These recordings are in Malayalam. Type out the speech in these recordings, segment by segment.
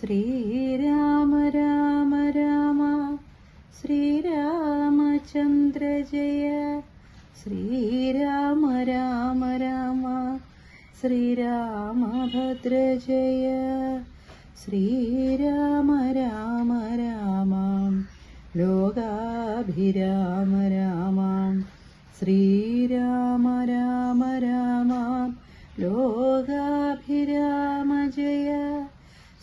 ശ്രീരാമ രാമ രാമ ശ്രീരാമചന്ദ്ര ജയ ശ്രീരാമ രാമ രാമ ശ്രീരാമഭദ്ര ജയ ശ്രീരാമ രാമ രാമ ലോകാഭിരാമ രാമ ശ്രീരാമ രാമ രാമ ലോകാഭിരാമ ജയ.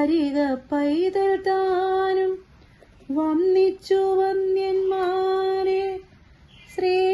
ശാരിക പൈതൽ താനും വന്നിച്ചു വന്യന്മാരെ ശ്രീരാമ